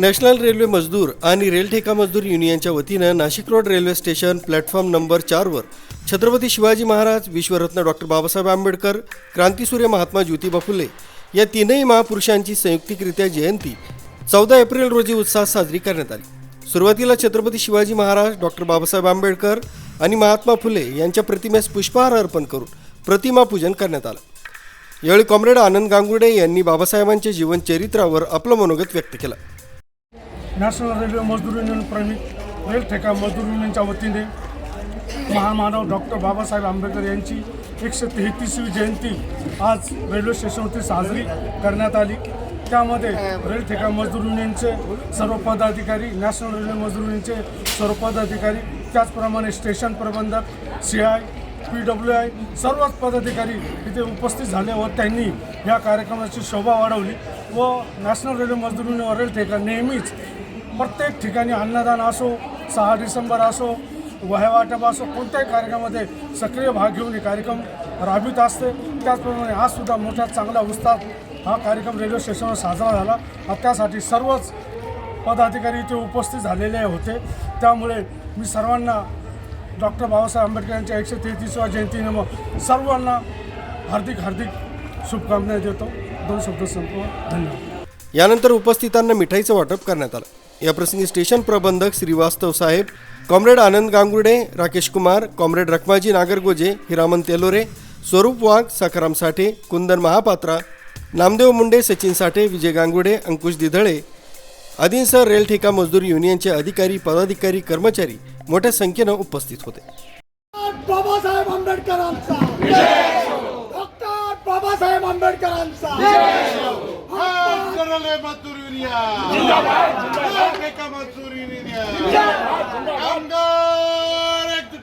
National railway मजदूर आणि rail ठेका मजदूर युनियनच्या वतीनं Nashik road railway station platform number चारवर छत्रपती शिवाजी महाराज विश्वरत्न डॉक्टर बाबासाहेब आंबेडकर क्रांतीसूर्य महात्मा ज्योतिबा फुले या तीनही महापुरुषांची संयुक्तिकरित्या जयंती चौदा एप्रिल रोजी उत्साहात साजरी करण्यात आली. सुरुवातीला छत्रपती शिवाजी महाराज डॉक्टर बाबासाहेब आंबेडकर आणि महात्मा फुले यांच्या प्रतिमेस पुष्पहार अर्पण करून प्रतिमा पूजन करण्यात आलं. यावेळी कॉम्रेड आनंद गांगुर्डे यांनी बाबासाहेबांच्या जीवनचरित्रावर आपलं मनोगत व्यक्त केलं. नॅशनल रेल्वे मजदूर युनियन प्रणित रेल ठेका मजदूर युनियनच्या वतीने महामानव डॉक्टर बाबासाहेब आंबेडकर यांची एकशे तेहतीसवी जयंती आज रेल्वे स्टेशनवरती साजरी करण्यात आली. त्यामध्ये रेल ठेका मजदूर युनियनचे सर्व पदाधिकारी नॅशनल रेल्वे मजदूर युनियनचे सर्व पदाधिकारी त्याचप्रमाणे स्टेशन प्रबंधक C I P W I सर्वच पदाधिकारी इथे उपस्थित झाले व त्यांनी या कार्यक्रमाची शोभा वाढवली व नॅशनल रेल्वे मजदूर युनियन व रेल ठेका नेहमीच प्रत्येक ठिकाणी अन्नदान असो सहा डिसेंबर असो वह्यावाटप असो कोणत्याही कार्यक्रमामध्ये सक्रिय भाग घेऊन हे कार्यक्रम राबवित असते. त्याचप्रमाणे आजसुद्धा मोठ्या चांगल्या उत्साहात हा कार्यक्रम रेल्वे स्टेशनवर साजरा झाला. त्यासाठी सर्वच पदाधिकारी इथे उपस्थित झालेले होते. त्यामुळे मी सर्वांना डॉक्टर बाबासाहेब आंबेडकर यांच्या एकशे तेहतीसव्या जयंतीनिमित्त सर्वांना हार्दिक हार्दिक शुभकामना देतो. दोन शब्द संपव. धन्यवाद. यानंतर उपस्थितांना मिठाईचं वाटप करण्यात आलं. याप्रसंगी स्टेशन प्रबंधक श्रीवास्तव साहेब कॉम्रेड आनंद गांगुर्डे राकेश कुमार कॉम्रेड रखमाजी नागरगोजे हिरामन तेलोरे स्वरूप वाघ सखाराम साठे कुंदन महापात्रा नामदेव मुंडे सचिन साठे विजय गांगुडे अंकुश दिधळे आदींसह रेल ठेका मजदूर युनियनचे अधिकारी पदाधिकारी कर्मचारी मोठ्या संख्येनं उपस्थित होते. बाबासाहेब आंबेडकरांचा. डॉक्टर बाबासाहेब आंबेडकरांचा. Mezdur ನಾಯಕ ಮನ್ಸೂರಿನಿದೆಯಾ ಕಾಮಗಾರ ಎದ್ದು